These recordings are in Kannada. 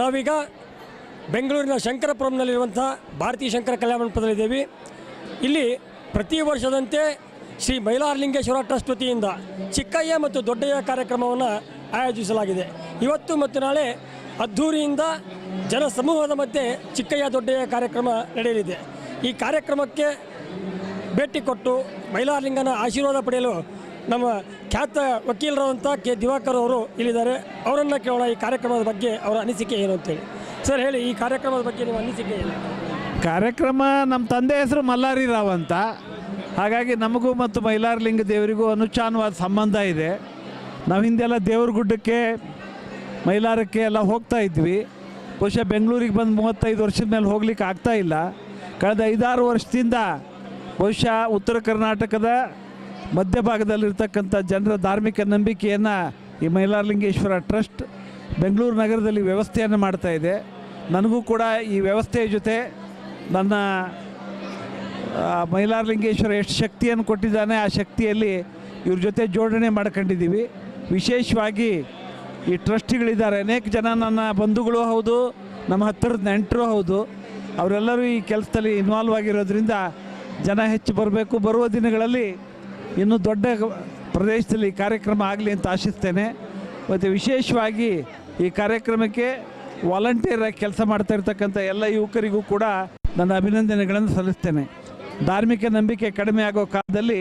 ನಾವೀಗ ಬೆಂಗಳೂರಿನ ಶಂಕರಪುರಂನಲ್ಲಿರುವಂಥ ಭಾರತೀಯ ಶಂಕರ ಕಲ್ಯಾಣ ಮಂಟಪದಲ್ಲಿದ್ದೇವೆ ಇಲ್ಲಿ ಪ್ರತಿ ವರ್ಷದಂತೆ ಶ್ರೀ ಮೈಲಾರಲಿಂಗೇಶ್ವರ ಟ್ರಸ್ಟ್ ವತಿಯಿಂದ ಚಿಕ್ಕಯ್ಯ ಮತ್ತು ದೊಡ್ಡಯ್ಯ ಕಾರ್ಯಕ್ರಮವನ್ನು ಆಯೋಜಿಸಲಾಗಿದೆ. ಇವತ್ತು ಮತ್ತು ನಾಳೆ ಅದ್ಧೂರಿಯಿಂದ ಜನ ಸಮೂಹದ ಮಧ್ಯೆ ಚಿಕ್ಕಯ್ಯ ದೊಡ್ಡಯ್ಯ ಕಾರ್ಯಕ್ರಮ ನಡೆಯಲಿದೆ. ಈ ಕಾರ್ಯಕ್ರಮಕ್ಕೆ ಭೇಟಿ ಕೊಟ್ಟು ಮೈಲಾರಲಿಂಗನ ಆಶೀರ್ವಾದ ಪಡೆಯಲು ನಮ್ಮ ಖ್ಯಾತ ವಕೀಲರಾದಂಥ ಕೆ ದಿವಾಕರ್ ಅವರು ಇಲ್ಲಿದ್ದಾರೆ. ಅವರನ್ನು ಕೇಳೋಣ ಈ ಕಾರ್ಯಕ್ರಮದ ಬಗ್ಗೆ ಅವರ ಅನಿಸಿಕೆ ಏನು ಅಂತೇಳಿ. ಸರ್, ಹೇಳಿ, ಈ ಕಾರ್ಯಕ್ರಮದ ಬಗ್ಗೆ ನಿಮ್ಮ ಅನಿಸಿಕೆ ಏನು? ಕಾರ್ಯಕ್ರಮ ನಮ್ಮ ತಂದೆ ಹೆಸರು ಮಲ್ಲಾರಿ ರಾವ್ ಅಂತ. ಹಾಗಾಗಿ ನಮಗೂ ಮತ್ತು ಮೈಲಾರಲಿಂಗ ದೇವರಿಗೂ ಅನುಚಾನವಾದ ಸಂಬಂಧ ಇದೆ. ನಾವು ಹಿಂದೆಲ್ಲ ದೇವ್ರ ಗುಡ್ಡಕ್ಕೆ, ಮೈಲಾರಕ್ಕೆ ಎಲ್ಲ ಹೋಗ್ತಾ ಇದ್ವಿ. ಬಹುಶಃ ಬೆಂಗಳೂರಿಗೆ ಬಂದು ಮೂವತ್ತೈದು ವರ್ಷದ ಮೇಲೆ ಹೋಗ್ಲಿಕ್ಕೆ ಆಗ್ತಾ ಇಲ್ಲ. ಕಳೆದ ಐದಾರು ವರ್ಷದಿಂದ ಬಹುಶಃ ಉತ್ತರ ಕರ್ನಾಟಕದ ಮಧ್ಯಭಾಗದಲ್ಲಿರ್ತಕ್ಕಂಥ ಜನರ ಧಾರ್ಮಿಕ ನಂಬಿಕೆಯನ್ನು ಈ ಮೈಲಾರಲಿಂಗೇಶ್ವರ ಟ್ರಸ್ಟ್ ಬೆಂಗಳೂರು ನಗರದಲ್ಲಿ ವ್ಯವಸ್ಥೆಯನ್ನು ಮಾಡ್ತಾ ಇದೆ. ನನಗೂ ಕೂಡ ಈ ವ್ಯವಸ್ಥೆಯ ಜೊತೆ ನನ್ನ ಮೈಲಾರಲಿಂಗೇಶ್ವರ ಎಷ್ಟು ಶಕ್ತಿಯನ್ನು ಕೊಟ್ಟಿದ್ದಾನೆ, ಆ ಶಕ್ತಿಯಲ್ಲಿ ಇವ್ರ ಜೊತೆ ಜೋಡಣೆ ಮಾಡ್ಕೊಂಡಿದ್ದೀವಿ. ವಿಶೇಷವಾಗಿ ಈ ಟ್ರಸ್ಟಿಗಳಿದ್ದಾರೆ. ಅನೇಕ ಜನ ನನ್ನ ಬಂಧುಗಳು ಹೌದು, ನಮ್ಮ ಹತ್ತಿರದ ನೆಂಟರು ಹೌದು, ಅವರೆಲ್ಲರೂ ಈ ಕೆಲಸದಲ್ಲಿ ಇನ್ವಾಲ್ವ್ ಆಗಿರೋದ್ರಿಂದ ಜನ ಹೆಚ್ಚು ಬರಬೇಕು. ಬರುವ ದಿನಗಳಲ್ಲಿ ಇನ್ನೂ ದೊಡ್ಡ ಪ್ರದೇಶದಲ್ಲಿ ಈ ಕಾರ್ಯಕ್ರಮ ಆಗಲಿ ಅಂತ ಆಶಿಸ್ತೇನೆ. ಮತ್ತು ವಿಶೇಷವಾಗಿ ಈ ಕಾರ್ಯಕ್ರಮಕ್ಕೆ ವಾಲಂಟಿಯರ್ ಆಗಿ ಕೆಲಸ ಮಾಡ್ತಾ ಇರ್ತಕ್ಕಂಥ ಎಲ್ಲ ಯುವಕರಿಗೂ ಕೂಡ ನನ್ನ ಅಭಿನಂದನೆಗಳನ್ನು ಸಲ್ಲಿಸ್ತೇನೆ. ಧಾರ್ಮಿಕ ನಂಬಿಕೆ ಕಡಿಮೆ ಆಗೋ ಕಾಲದಲ್ಲಿ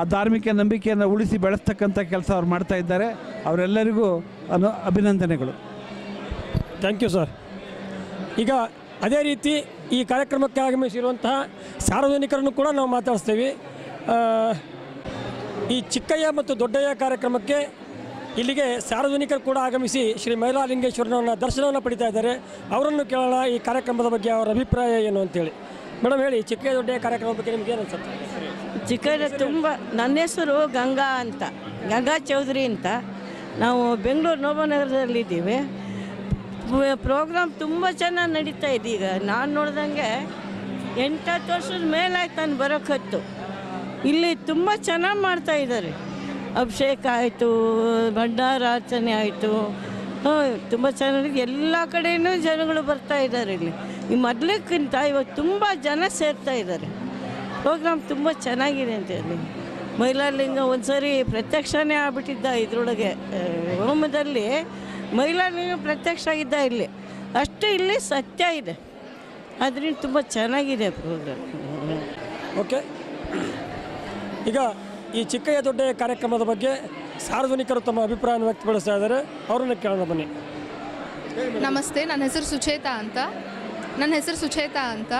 ಆ ಧಾರ್ಮಿಕ ನಂಬಿಕೆಯನ್ನು ಉಳಿಸಿ ಬೆಳೆಸ್ತಕ್ಕಂಥ ಕೆಲಸ ಅವ್ರು ಮಾಡ್ತಾ ಇದ್ದಾರೆ. ಅವರೆಲ್ಲರಿಗೂ ಅನು ಅಭಿನಂದನೆಗಳು. ಥ್ಯಾಂಕ್ ಯು ಸರ್ ಈಗ ಅದೇ ರೀತಿ ಈ ಕಾರ್ಯಕ್ರಮಕ್ಕೆ ಆಗಮಿಸಿರುವಂತಹ ಸಾರ್ವಜನಿಕರನ್ನು ಕೂಡ ನಾವು ಮಾತಾಡಿಸ್ತೀವಿ. ಈ ಚಿಕ್ಕಯ್ಯ ಮತ್ತು ದೊಡ್ಡಯ್ಯ ಕಾರ್ಯಕ್ರಮಕ್ಕೆ ಇಲ್ಲಿಗೆ ಸಾರ್ವಜನಿಕರು ಕೂಡ ಆಗಮಿಸಿ ಶ್ರೀ ಮೈಲಾಲಿಂಗೇಶ್ವರನವರನ್ನ ದರ್ಶನವನ್ನು ಪಡಿತಾ ಇದ್ದಾರೆ. ಅವರನ್ನು ಕೇಳೋಣ ಈ ಕಾರ್ಯಕ್ರಮದ ಬಗ್ಗೆ ಅವರ ಅಭಿಪ್ರಾಯ ಏನು ಅಂತೇಳಿ. ಮೇಡಮ್ ಹೇಳಿ, ಚಿಕ್ಕಯ್ಯ ದೊಡ್ಡಯ್ಯ ಕಾರ್ಯಕ್ರಮದ ಬಗ್ಗೆ ನಿಮ್ಗೆ ಏನು ಅನ್ಸುತ್ತೆ? ಚಿಕ್ಕಯ್ಯ ತುಂಬ ನನ್ನ ಹೆಸರು ಗಂಗಾ ಅಂತ, ಗಂಗಾ ಚೌಧರಿ ಅಂತ. ನಾವು ಬೆಂಗಳೂರು ನೋಬನಗರದಲ್ಲಿದ್ದೀವಿ ಪ್ರೋಗ್ರಾಮ್ ತುಂಬ ಚೆನ್ನಾಗಿ ನಡೀತಾ ಇದೆ ಈಗ. ನಾನು ನೋಡ್ದಂಗೆ ಎಂಟತ್ತು ವರ್ಷದ ಮೇಲಾಯ್ತು ನಾನು ಬರೋಕ್ಕತ್ತು ಇಲ್ಲಿ ತುಂಬ ಚೆನ್ನಾಗಿ ಮಾಡ್ತಾ ಇದ್ದಾರೆ ಅಭಿಷೇಕ ಆಯಿತು ಭಂಡಾರಾರ್ಚನೆ ಆಯಿತು. ಹ್ಞೂ ತುಂಬ ಚೆನ್ನಾಗಿ ಎಲ್ಲ ಕಡೆಯೂ ಜನಗಳು ಬರ್ತಾ ಇದ್ದಾರೆ ಇಲ್ಲಿ. ಈ ಮೊದಲಕ್ಕಿಂತ ಇವತ್ತು ತುಂಬ ಜನ ಸೇರ್ತಾ ಇದ್ದಾರೆ ಪ್ರೋಗ್ರಾಮ್ ತುಂಬ ಚೆನ್ನಾಗಿದೆ ಅಂತ ಹೇಳಿ. ಮೈಲಾರಲಿಂಗ ಒಂದ್ಸರಿ ಪ್ರತ್ಯಕ್ಷನೇ ಆಗ್ಬಿಟ್ಟಿದ್ದ ಇದರೊಳಗೆ ಹೋಮದಲ್ಲಿ ಮೈಲಾರಲಿಂಗ ಪ್ರತ್ಯಕ್ಷ ಆಗಿದ್ದ ಇಲ್ಲಿ. ಅಷ್ಟು ಇಲ್ಲಿ ಸತ್ಯ ಇದೆ. ಅದರಿಂದ ತುಂಬ ಚೆನ್ನಾಗಿದೆ ಪ್ರೋಗ್ರಾಮ್ ಓಕೆ ಈಗ ಈ ಚಿಕ್ಕಯ್ಯ ದೊಡ್ಡಯ್ಯ ಕಾರ್ಯಕ್ರಮದ ಬಗ್ಗೆ ಸಾರ್ವಜನಿಕರು ತಮ್ಮ ಅಭಿಪ್ರಾಯವನ್ನು ವ್ಯಕ್ತಪಡಿಸ್ತಾ ಇದ್ದಾರೆ. ಅವರನ್ನು ಕೇಳೋಣ ಬನ್ನಿ. ನಮಸ್ತೆ, ನನ್ನ ಹೆಸರು ಸುಚೇತಾ ಅಂತ. ನನ್ನ ಹೆಸರು ಸುಚೇತಾ ಅಂತ.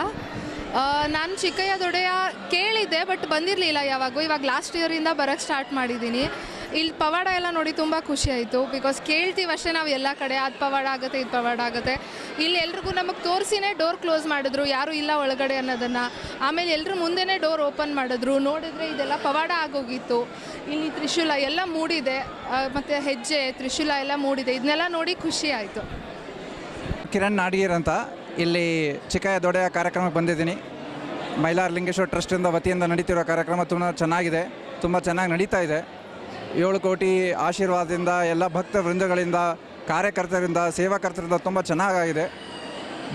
ನಾನು ಚಿಕ್ಕಯ್ಯ ದೊಡೆಯ ಕೇಳಿದ್ದೆ, ಬಟ್ ಬಂದಿರಲಿಲ್ಲ ಯಾವಾಗೂ. ಇವಾಗ ಲಾಸ್ಟ್ ಇಯರಿಂದ ಬರೋಕ್ಕೆ ಸ್ಟಾರ್ಟ್ ಮಾಡಿದ್ದೀನಿ. ಇಲ್ಲಿ ಪವಾಡ ಎಲ್ಲ ನೋಡಿ ತುಂಬ ಖುಷಿ ಆಯಿತು. ಬಿಕಾಸ್ ಕೇಳ್ತೀವಿ ಅಷ್ಟೇ ನಾವು ಎಲ್ಲ ಕಡೆ, ಅದು ಪವಾಡ ಆಗುತ್ತೆ, ಇದು ಪವಾಡ ಆಗುತ್ತೆ. ಇಲ್ಲಿ ಎಲ್ರಿಗೂ ನಮಗೆ ತೋರಿಸಿನೇ ಡೋರ್ ಕ್ಲೋಸ್ ಮಾಡಿದ್ರು, ಯಾರೂ ಇಲ್ಲ ಒಳಗಡೆ ಅನ್ನೋದನ್ನು. ಆಮೇಲೆ ಎಲ್ಲರೂ ಮುಂದೆನೇ ಡೋರ್ ಓಪನ್ ಮಾಡಿದ್ರು. ನೋಡಿದ್ರೆ ಇದೆಲ್ಲ ಪವಾಡ ಆಗೋಗಿತ್ತು. ಇಲ್ಲಿ ತ್ರಿಶೂಲ ಎಲ್ಲ ಮೂಡಿದೆ. ಮತ್ತು ಹೆಜ್ಜೆ, ತ್ರಿಶೂಲ ಎಲ್ಲ ಮೂಡಿದೆ. ಇದನ್ನೆಲ್ಲ ನೋಡಿ ಖುಷಿ ಆಯಿತು. ಕಿರಣ್ ನಾಡಿಗೇರ್ ಅಂತ. ಇಲ್ಲಿ ಚಿಕ್ಕ ದೊಡ್ಡ ಕಾರ್ಯಕ್ರಮಕ್ಕೆ ಬಂದಿದ್ದೀನಿ. ಮೈಲಾರ ಲಿಂಗೇಶ್ವರ ಟ್ರಸ್ಟಿಂದ ವತಿಯಿಂದ ನಡೀತಿರೋ ಕಾರ್ಯಕ್ರಮ ತುಂಬ ಚೆನ್ನಾಗಿದೆ. ತುಂಬ ಚೆನ್ನಾಗಿ ನಡೀತಾ ಇದೆ. ಏಳು ಕೋಟಿ ಆಶೀರ್ವಾದದಿಂದ ಎಲ್ಲ ಭಕ್ತ ವೃಂದಗಳಿಂದ, ಕಾರ್ಯಕರ್ತರಿಂದ, ಸೇವಾಕರ್ತರಿಂದ ತುಂಬ ಚೆನ್ನಾಗಾಗಿದೆ.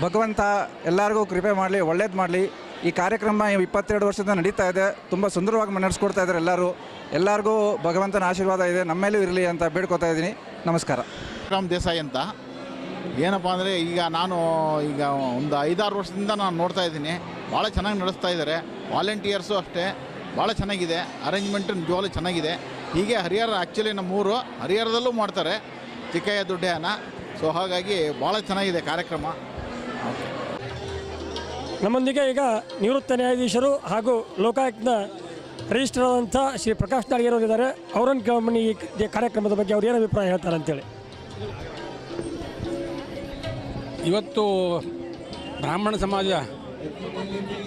ಭಗವಂತ ಎಲ್ಲರಿಗೂ ಕೃಪೆ ಮಾಡಲಿ, ಒಳ್ಳೇದು ಮಾಡಲಿ. ಈ ಕಾರ್ಯಕ್ರಮ ಇಪ್ಪತ್ತೆರಡು ವರ್ಷದಿಂದ ನಡೀತಾ ಇದೆ. ತುಂಬ ಸುಂದರವಾಗಿ ನಡೆಸ್ಕೊಡ್ತಾ ಇದ್ದಾರೆ ಎಲ್ಲರೂ. ಎಲ್ಲರಿಗೂ ಭಗವಂತನ ಆಶೀರ್ವಾದ ಇದೆ. ನಮ್ಮೇಲೂ ಇರಲಿ ಅಂತ ಬೇಡ್ಕೊತಾ ಇದ್ದೀನಿ. ನಮಸ್ಕಾರ. ರಾಮ್ ದೇಸಾಯಿ ಅಂತ. ಏನಪ್ಪ ಅಂದರೆ ಈಗ ನಾನು ಈಗ ಒಂದು ಐದಾರು ವರ್ಷದಿಂದ ನಾನು ನೋಡ್ತಾ ಇದ್ದೀನಿ. ಭಾಳ ಚೆನ್ನಾಗಿ ನಡೆಸ್ತಾ ಇದ್ದಾರೆ. ವಾಲಂಟಿಯರ್ಸು ಅಷ್ಟೇ. ಭಾಳ ಚೆನ್ನಾಗಿದೆ. ಅರೇಂಜ್ಮೆಂಟು ನಿಜವಾಗ್ಲೂ ಚೆನ್ನಾಗಿದೆ. ಹೀಗೆ ಹರಿಹರ ಆ್ಯಕ್ಚುಲಿ ನಮ್ಮೂರು ಹರಿಹರದಲ್ಲೂ ಮಾಡ್ತಾರೆ ಚಿಕ್ಕಯ್ಯ ದುಡ್ಡೆಯನ್ನ ಸೊ ಹಾಗಾಗಿ ಭಾಳ ಚೆನ್ನಾಗಿದೆ ಕಾರ್ಯಕ್ರಮ. ನಮ್ಮೊಂದಿಗೆ ಈಗ ನಿವೃತ್ತ ನ್ಯಾಯಾಧೀಶರು ಹಾಗೂ ಲೋಕಾಯುಕ್ತ ರಿಜಿಸ್ಟರ್ ಆದಂಥ ಶ್ರೀ ಪ್ರಕಾಶ್ ನಾಡಿಗೇರವರು ಇದ್ದಾರೆ ಅವರನ್ನು ಕೇಳಬನ್ನಿ ಈ ಕಾರ್ಯಕ್ರಮದ ಬಗ್ಗೆ ಅವ್ರು ಏನು ಅಭಿಪ್ರಾಯ ಹೇಳ್ತಾರೆ ಅಂತೇಳಿ. ಇವತ್ತು ಬ್ರಾಹ್ಮಣ ಸಮಾಜ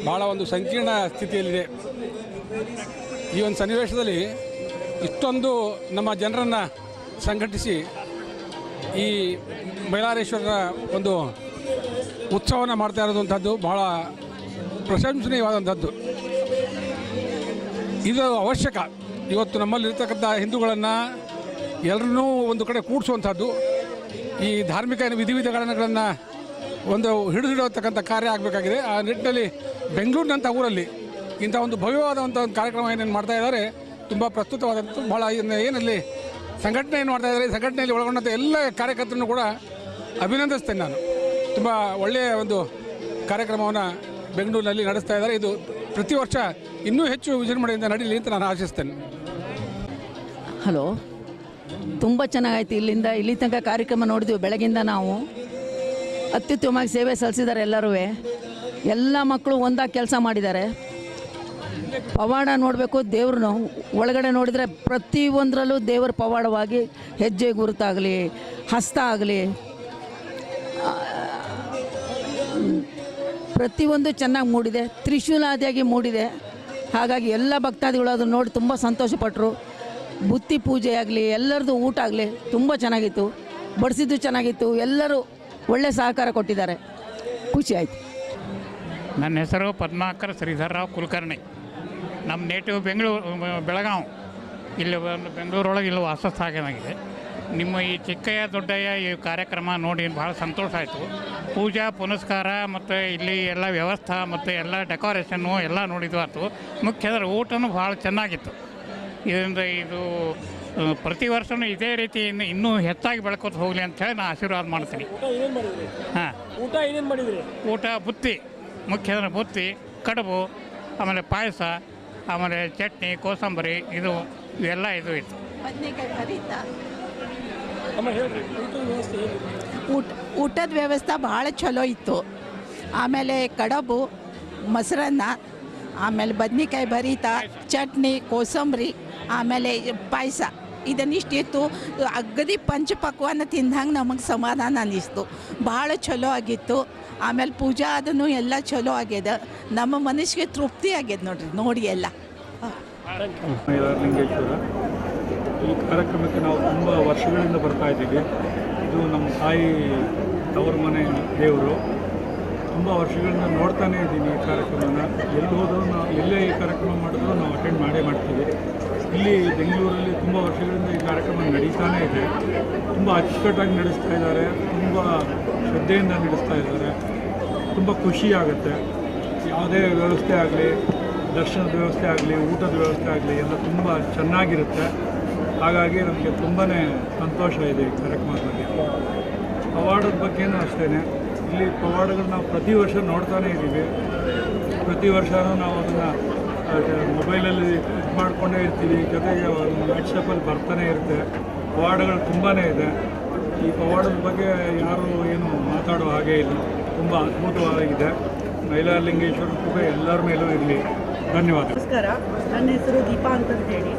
ಭಾಳ ಒಂದು ಸಂಕೀರ್ಣ ಸ್ಥಿತಿಯಲ್ಲಿದೆ. ಈ ಒಂದು ಸನ್ನಿವೇಶದಲ್ಲಿ ಇಷ್ಟೊಂದು ನಮ್ಮ ಜನರನ್ನು ಸಂಘಟಿಸಿ ಈ ಮೈಲಾರೇಶ್ವರರ ಒಂದು ಉತ್ಸವನ ಮಾಡ್ತಾ ಇರೋದಂಥದ್ದು ಭಾಳ ಪ್ರಶಂಸನೀಯವಾದಂಥದ್ದು. ಇದು ಅವಶ್ಯಕ. ಇವತ್ತು ನಮ್ಮಲ್ಲಿರ್ತಕ್ಕಂಥ ಹಿಂದೂಗಳನ್ನು ಎಲ್ಲರನ್ನೂ ಒಂದು ಕಡೆ ಕೂಡಿಸುವಂಥದ್ದು, ಈ ಧಾರ್ಮಿಕ ವಿಧಿವಿಧಾನಗಳನ್ನು ಒಂದು ಹಿಡಿದಿಡತಕ್ಕಂಥ ಕಾರ್ಯ ಆಗಬೇಕಾಗಿದೆ. ಆ ನಿಟ್ಟಿನಲ್ಲಿ ಬೆಂಗಳೂರಿನಂಥ ಊರಲ್ಲಿ ಇಂಥ ಒಂದು ಭವ್ಯವಾದಂಥ ಒಂದು ಕಾರ್ಯಕ್ರಮ ಏನೇನು ಮಾಡ್ತಾ ಇದ್ದಾರೆ ತುಂಬ ಪ್ರಸ್ತುತವಾದಂಥ ಭಾಳ ಏನಲ್ಲಿ ಸಂಘಟನೆ ಏನು ಮಾಡ್ತಾ ಇದ್ದಾರೆ. ಸಂಘಟನೆಯಲ್ಲಿ ಒಳಗೊಂಡಂಥ ಎಲ್ಲ ಕಾರ್ಯಕರ್ತರನ್ನು ಕೂಡ ಅಭಿನಂದಿಸ್ತೇನೆ ನಾನು. ತುಂಬ ಒಳ್ಳೆಯ ಒಂದು ಕಾರ್ಯಕ್ರಮವನ್ನು ಬೆಂಗಳೂರಿನಲ್ಲಿ ನಡೆಸ್ತಾ ಇದ್ದಾರೆ. ಇದು ಪ್ರತಿ ವರ್ಷ ಇನ್ನೂ ಹೆಚ್ಚು ವಿಜೃಂಭಣೆಯಿಂದ ನಡೀಲಿ ಅಂತ ನಾನು ಆಶಿಸ್ತೇನೆ. ಹಲೋ, ತುಂಬ ಚೆನ್ನಾಗಾಯ್ತು. ಇಲ್ಲಿಂದ, ಇಲ್ಲಿ ತನಕ ಕಾರ್ಯಕ್ರಮ ನೋಡಿದ್ವಿ ಬೆಳಗಿಂದ ನಾವು. ಅತ್ಯುತ್ತಮವಾಗಿ ಸೇವೆ ಸಲ್ಲಿಸಿದ್ದಾರೆ ಎಲ್ಲರೂ ಎಲ್ಲ ಮಕ್ಕಳು ಒಂದಾಗಿ ಕೆಲಸ ಮಾಡಿದ್ದಾರೆ. ಪವಾಡ ನೋಡಬೇಕು, ದೇವ್ರನ್ನ ಒಳಗಡೆ ನೋಡಿದರೆ ಪ್ರತಿಯೊಂದರಲ್ಲೂ ದೇವರ ಪವಾಡವಾಗಿ ಹೆಜ್ಜೆ ಗುರುತಾಗಲಿ, ಹಸ್ತ ಆಗಲಿ. ಪ್ರತಿಯೊಂದು ಚೆನ್ನಾಗಿ ಮೂಡಿದೆ, ತ್ರಿಶೂಲಾದಿಯಾಗಿ ಮೂಡಿದೆ. ಹಾಗಾಗಿ ಎಲ್ಲ ಭಕ್ತಾದಿಗಳು ಅದನ್ನು ನೋಡಿ ತುಂಬ ಸಂತೋಷಪಟ್ಟರು ಬುತ್ತಿ ಪೂಜೆ ಆಗಲಿ, ಎಲ್ಲರದು ಊಟ ಆಗಲಿ ತುಂಬ ಚೆನ್ನಾಗಿತ್ತು. ಬಡಿಸಿದ್ದು ಚೆನ್ನಾಗಿತ್ತು, ಎಲ್ಲರೂ ಒಳ್ಳೆ ಸಹಕಾರ ಕೊಟ್ಟಿದ್ದಾರೆ. ಖುಷಿ ಆಯಿತು. ನನ್ನ ಹೆಸರು ಪದ್ಮಾಕರ್ ಶ್ರೀಧರ್ರಾವ್ ಕುಲಕರ್ಣಿ. ನಮ್ಮ ನೇಟಿವ್ ಬೆಂಗಳೂರು ಬೆಳಗಾವಿ. ಇಲ್ಲಿ ಒಂದು ಬೆಂಗಳೂರೊಳಗೆ ಇಲ್ಲಿ ವಾಸಸ್ಥಾನವಾಗಿದೆ. ನಿಮ್ಮ ಈ ಚಿಕ್ಕಯ್ಯ ದೊಡ್ಡಯ್ಯ ಈ ಕಾರ್ಯಕ್ರಮ ನೋಡಿ ಭಾಳ ಸಂತೋಷ ಆಯಿತು. ಪೂಜಾ ಪುನಸ್ಕಾರ ಮತ್ತು ಇಲ್ಲಿ ಎಲ್ಲ ವ್ಯವಸ್ಥೆ ಮತ್ತು ಎಲ್ಲ ಡೆಕೋರೇಷನ್ನು ಎಲ್ಲ ನೋಡಿದ್ದು ಆಯ್ತು. ಮುಖ್ಯ ಅದರ ಊಟನೂ ಭಾಳ ಚೆನ್ನಾಗಿತ್ತು. ಇದರಿಂದ ಇದು ಪ್ರತಿ ವರ್ಷವೂ ಇದೇ ರೀತಿ ಇನ್ನು ಇನ್ನೂ ಹೆಚ್ಚಾಗಿ ಬೆಳ್ಕೊತ ಹೋಗಲಿ ಅಂತೇಳಿ ನಾನು ಆಶೀರ್ವಾದ ಮಾಡ್ತೀನಿ. ಹಾಂ. ಊಟ ಏನೇನು ಮಾಡಿದ್ರಿ? ಊಟ ಬುತ್ತಿ. ಮುಖ್ಯ ಅದರ ಬುತ್ತಿ ಕಡುಬು ಆಮೇಲೆ ಪಾಯಸ. ಆಮೇಲೆ ಚಟ್ನಿ ಕೋಸಂಬರಿ ಇದು ಇವೆಲ್ಲ ಇದು ಇತ್ತು. ಊಟ ಊಟದ ವ್ಯವಸ್ಥೆ ಭಾಳ ಚಲೋ ಇತ್ತು. ಆಮೇಲೆ ಕಡಬು ಮೊಸರನ್ನ ಆಮೇಲೆ ಬದ್ನಿಕಾಯಿ ಭರಿತ ಚಟ್ನಿ ಕೋಸಂಬರಿ ಆಮೇಲೆ ಪಾಯಸ. ಇದನ್ನಿಷ್ಟಿತ್ತು ಅಗದಿ ಪಂಚಪಕ್ವಾನ ತಿಂದಂಗೆ ನಮಗೆ ಸಮಾಧಾನ ಅನ್ನಿಸ್ತು. ಭಾಳ ಚಲೋ ಆಗಿತ್ತು. ಆಮೇಲೆ ಪೂಜಾ ಅದನ್ನು ಎಲ್ಲ ಚಲೋ ಆಗ್ಯದ. ನಮ್ಮ ಮನಸ್ಸಿಗೆ ತೃಪ್ತಿ ಆಗ್ಯದ ನೋಡ್ರಿ, ನೋಡಿ ಎಲ್ಲ. ಈ ಕಾರ್ಯಕ್ರಮಕ್ಕೆ ನಾವು ತುಂಬ ವರ್ಷಗಳಿಂದ ಬರ್ತಾ ಇದ್ದೀವಿ. ಇದು ನಮ್ಮ ತಾಯಿ ತವರ ಮನೆ ದೇವರು. ತುಂಬ ವರ್ಷಗಳನ್ನ ನೋಡ್ತಾನೇ ಇದ್ದೀನಿ ಈ ಕಾರ್ಯಕ್ರಮನ. ಎಲ್ಲಿ ಹೋದರೂ ನಾವು ಎಲ್ಲೇ ಈ ಕಾರ್ಯಕ್ರಮ ಮಾಡಿದ್ರು ನಾವು ಅಟೆಂಡ್ ಮಾಡೇ ಮಾಡ್ತೀವಿ. ಇಲ್ಲಿ ಬೆಂಗಳೂರಲ್ಲಿ ತುಂಬ ವರ್ಷಗಳಿಂದ ಈ ಕಾರ್ಯಕ್ರಮ ನಡೀತಾನೇ ಇದೆ. ತುಂಬ ಅಚ್ಚುಕಟ್ಟಾಗಿ ನಡೆಸ್ತಾ ಇದ್ದಾರೆ. ತುಂಬ ಶ್ರದ್ಧೆಯಿಂದ ನಡೆಸ್ತಾ ಇದ್ದಾರೆ. ತುಂಬ ಖುಷಿ ಆಗುತ್ತೆ. ಯಾವುದೇ ವ್ಯವಸ್ಥೆ ಆಗಲಿ, ದರ್ಶನದ ವ್ಯವಸ್ಥೆ ಆಗಲಿ, ಊಟದ ವ್ಯವಸ್ಥೆ ಆಗಲಿ ಎಲ್ಲ ತುಂಬ ಚೆನ್ನಾಗಿರುತ್ತೆ. ಹಾಗಾಗಿ ನಮಗೆ ತುಂಬಾ ಸಂತೋಷ ಇದೆ ಈ ಕಾರ್ಯಕ್ರಮದ ಬಗ್ಗೆ. ಅವಾರ್ಡದ ಬಗ್ಗೆನೂ ಅಷ್ಟೇ ಇಲ್ಲಿ ಪವಾಡಗಳು ನಾವು ಪ್ರತಿ ವರ್ಷ ನೋಡ್ತಾನೇ ಇದ್ದೀವಿ. ಪ್ರತಿ ವರ್ಷವೂ ನಾವು ಅದನ್ನು ಮೊಬೈಲಲ್ಲಿ ಇದು ಮಾಡಿಕೊಂಡೇ ಇರ್ತೀವಿ. ಜೊತೆಗೆ ವಾಟ್ಸಪ್ಪಲ್ಲಿ ಬರ್ತಾನೆ ಇರುತ್ತೆ. ಪವಾಡಗಳು ತುಂಬಾ ಇದೆ. ಈ ಪವಾಡದ ಬಗ್ಗೆ ಯಾರು ಏನು ಮಾತಾಡೋ ಹಾಗೆ ಇಲ್ಲ. ತುಂಬ ಅದ್ಭುತವಾಗಿದೆ. ಮೈಲಾರಲಿಂಗೇಶ್ವರ ಕೂಡ ಎಲ್ಲರ ಮೇಲೂ ಇರಲಿ. ಧನ್ಯವಾದ ನಮಸ್ಕಾರ. ನನ್ನ ಹೆಸರು ದೀಪಾ ಅಂತ ಹೇಳಿ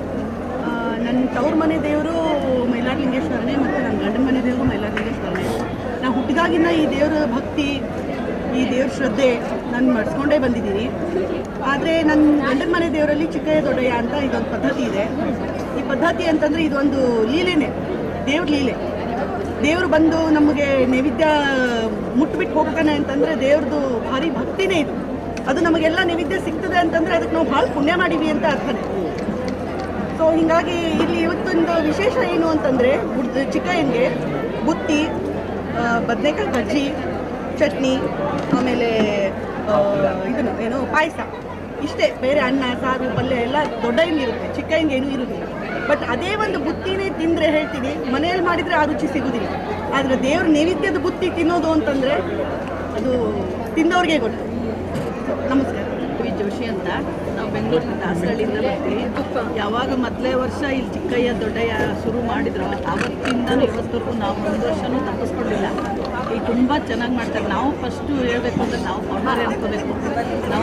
ನನ್ನ ತವ್ರ ಮನೆ ದೇವರು ಮೈಲಾರಲಿಂಗೇಶ್ವರನೇ ಮತ್ತು ನನ್ನ ಗಂಡನ ಮನೆ ದೇವರು ಮೈಲಾರಲಿಂಗೇಶ್ವರನೇ ನಾನು ಹುಟ್ಟಿದಾಗಿಂದ ಈ ದೇವರ ಭಕ್ತಿ, ಈ ದೇವ್ರ ಶ್ರದ್ಧೆ ನಾನು ಮಡ್ಸ್ಕೊಂಡೇ ಬಂದಿದ್ದೀನಿ. ಆದರೆ ನನ್ನ ಗಂಡನ ಮನೆ ದೇವರಲ್ಲಿ ಚಿಕ್ಕಯ್ಯ ದೊಡ್ಡಯ್ಯ ಅಂತ ಇದೊಂದು ಪದ್ಧತಿ ಇದೆ. ಈ ಪದ್ಧತಿ ಅಂತಂದರೆ ಇದೊಂದು ಲೀಲೆನೇ, ದೇವ್ರ ಲೀಲೆ. ದೇವರು ಬಂದು ನಮಗೆ ನೈವೇದ್ಯ ಮುಟ್ಬಿಟ್ಟು ಹೋಗ್ತಾನೆ ಅಂತಂದರೆ ದೇವ್ರದ್ದು ಭಾರಿ ಭಕ್ತಿನೇ ಇದು. ಅದು ನಮಗೆಲ್ಲ ನೈವೇದ್ಯ ಸಿಗ್ತದೆ ಅಂತಂದರೆ ಅದಕ್ಕೆ ನಾವು ಭಾಳ ಪುಣ್ಯ ಮಾಡೀವಿ ಅಂತ ಅರ್ಥ ಸೊ ಹೀಗಾಗಿ ಇಲ್ಲಿ ಇವತ್ತೊಂದು ವಿಶೇಷ ಏನು ಅಂತಂದರೆ ಚಿಕ್ಕಯ್ಯನಿಗೆ ಬುತ್ತಿ ಬದನೆಕಾಯಿ ಬಜ್ಜಿ ಚಟ್ನಿ, ಆಮೇಲೆ ಇದನ್ನು ಏನು ಪಾಯಸ. ಇಷ್ಟೇ, ಬೇರೆ ಅನ್ನ, ಸಾರು, ಪಲ್ಯ ಎಲ್ಲ ದೊಡ್ಡ ಇರುತ್ತೆ ಚಿಕ್ಕ ಏನೂ ಇರುವುದಿಲ್ಲ ಬಟ್ ಅದೇ ಒಂದು ಬುತ್ತಿನೇ ತಿಂದರೆ ಹೇಳ್ತೀನಿ, ಮನೆಯಲ್ಲಿ ಮಾಡಿದರೆ ಆ ರುಚಿ ಸಿಗೋದಿಲ್ಲ. ಆದರೆ ದೇವ್ರ ನೈವೇದ್ಯದ ಬುತ್ತಿ ತಿನ್ನೋದು ಅಂತಂದರೆ ಅದು ತಿಂದವ್ರಿಗೆ ಗೊತ್ತು. ನಮಸ್ಕಾರ. ಜೋಶಿ ಅಂತ. ನಾವು ಬೆಂಗಳೂರಿನ ದಾಸರಳ್ಳಿಯಿಂದ ಬರ್ತೀವಿ. ಯಾವಾಗ ಮೊದಲೇ ವರ್ಷ ಇಲ್ಲಿ ಚಿಕ್ಕಯ್ಯ, ದೊಡ್ಡಯ್ಯ ಶುರು ಮಾಡಿದ್ರು. ಆವತ್ತಿಂದ ಇವತ್ತವರೆಗೂ ನಾವು ಒಂದು ವರ್ಷನೂ ತಪ್ಪಿಸ್ಕೊಂಡಿಲ್ಲ. ಈಗ ತುಂಬ ಚೆನ್ನಾಗಿ ಮಾಡ್ತಾರೆ. ನಾವು ಫಸ್ಟು ಹೇಳಬೇಕು ಅಂದರೆ ನಾವು ಫೌಂಡರೇ ಅನ್ಕೋಬೇಕು ನಾವು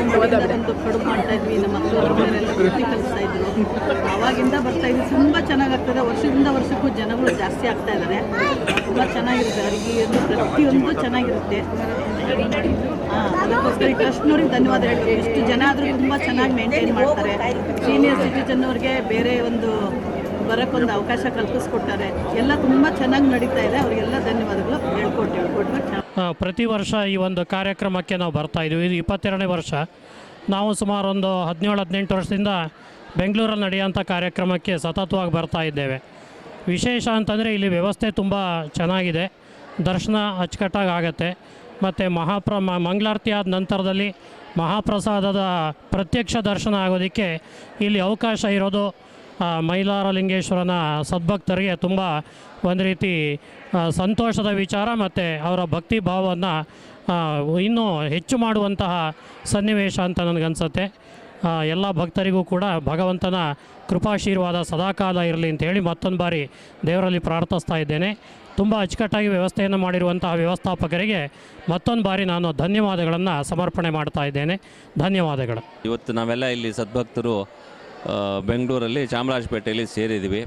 ಒಂದು ಕಡುಬು ಮಾಡ್ತಾ ಇದ್ವಿ. ನಮ್ಮ ಮಕ್ಕಳು ವೃತ್ತಿ ಕಲಿಸ್ತಾ ಇದ್ರು. ಆವಾಗಿಂದ ಬರ್ತಾ ಇದ್ವಿ. ತುಂಬ ಚೆನ್ನಾಗಾಗ್ತದೆ ವರ್ಷದಿಂದ ವರ್ಷಕ್ಕೂ ಜನಗಳು ಜಾಸ್ತಿ ಆಗ್ತಾ ಇದ್ದಾರೆ ತುಂಬ ಚೆನ್ನಾಗಿರುತ್ತೆ. ಅಡುಗೆ ಪ್ರತಿಯೊಂದು ಚೆನ್ನಾಗಿರುತ್ತೆ. ಅದಕ್ಕೋಸ್ಕರ ಟ್ರಸ್ಟ್ನವ್ರಿಗೆ ಧನ್ಯವಾದ ಹೇಳ್ಬೇಕು. ಇಷ್ಟು ಜನ ಆದರೂ ತುಂಬ ಚೆನ್ನಾಗಿ ಮೇಂಟೈನ್ ಮಾಡ್ತಾರೆ. ಸೀನಿಯರ್ ಸಿಟಿಜನ್ ಅವ್ರಿಗೆ ಬೇರೆ ಒಂದು ಬರೋಕ್ಕೊಂದು ಅವಕಾಶ ಕಲ್ಪಿಸ್ಕೊಟ್ಟಾರೆ ಎಲ್ಲ ತುಂಬ ಚೆನ್ನಾಗಿ ನಡೀತಾ ಇದೆ. ಅವರಿಗೆಲ್ಲ ಧನ್ಯವಾದಗಳು. ಹೇಳ್ಕೊಟ್ಟು ಹೇಳ್ಕೊಟ್ಟು ಪ್ರತಿ ವರ್ಷ ಈ ಒಂದು ಕಾರ್ಯಕ್ರಮಕ್ಕೆ ನಾವು ಬರ್ತಾ ಇದ್ದೀವಿ. ಇದು ಇಪ್ಪತ್ತೆರಡನೇ ವರ್ಷ. ನಾವು ಸುಮಾರು ಒಂದು ಹದಿನೇಳು, ಹದಿನೆಂಟು ವರ್ಷದಿಂದ ಬೆಂಗಳೂರಲ್ಲಿ ನಡೆಯುವಂಥ ಕಾರ್ಯಕ್ರಮಕ್ಕೆ ಸತತವಾಗಿ ಬರ್ತಾ ಇದ್ದೇವೆ. ವಿಶೇಷ ಅಂತಂದರೆ ಇಲ್ಲಿ ವ್ಯವಸ್ಥೆ ತುಂಬ ಚೆನ್ನಾಗಿದೆ. ದರ್ಶನ ಅಚ್ಚುಕಟ್ಟಾಗಿ ಆಗುತ್ತೆ. ಮತ್ತು ಮಹಾಪ್ರ ಮಂಗಳಾರತಿ ಆದ ನಂತರದಲ್ಲಿ ಮಹಾಪ್ರಸಾದದ ಪ್ರತ್ಯಕ್ಷ ದರ್ಶನ ಆಗೋದಕ್ಕೆ ಇಲ್ಲಿ ಅವಕಾಶ ಇರೋದು ಮೈಲಾರಲಿಂಗೇಶ್ವರನ ಸದ್ಭಕ್ತರಿಗೆ ತುಂಬ ಒಂದು ರೀತಿ ಸಂತೋಷದ ವಿಚಾರ ಮತ್ತು ಅವರ ಭಕ್ತಿ ಭಾವವನ್ನು ಇನ್ನೂ ಹೆಚ್ಚು ಮಾಡುವಂತಹ ಸನ್ನಿವೇಶ ಅಂತ ನನಗನ್ಸುತ್ತೆ. ಎಲ್ಲ ಭಕ್ತರಿಗೂ ಕೂಡ ಭಗವಂತನ ಕೃಪಾಶೀರ್ವಾದ ಸದಾಕಾಲ ಇರಲಿ ಅಂತ ಹೇಳಿ ಮತ್ತೊಂದು ಬಾರಿ ದೇವರಲ್ಲಿ ಪ್ರಾರ್ಥಿಸ್ತಾ ಇದ್ದೇನೆ. ತುಂಬ ಅಚ್ಚುಕಟ್ಟಾಗಿ ವ್ಯವಸ್ಥೆಯನ್ನು ಮಾಡಿರುವಂತಹ ವ್ಯವಸ್ಥಾಪಕರಿಗೆ ಮತ್ತೊಂದು ಬಾರಿ ನಾನು ಧನ್ಯವಾದಗಳನ್ನು ಸಮರ್ಪಣೆ ಮಾಡ್ತಾ ಇದ್ದೇನೆ. ಧನ್ಯವಾದಗಳು. ಇವತ್ತು ನಾವೆಲ್ಲ ಇಲ್ಲಿ ಸದ್ಭಕ್ತರು ಬೆಂಗಳೂರಲ್ಲಿ ಚಾಮರಾಜಪೇಟೆಯಲ್ಲಿ ಸೇರಿದ್ದೀವಿ.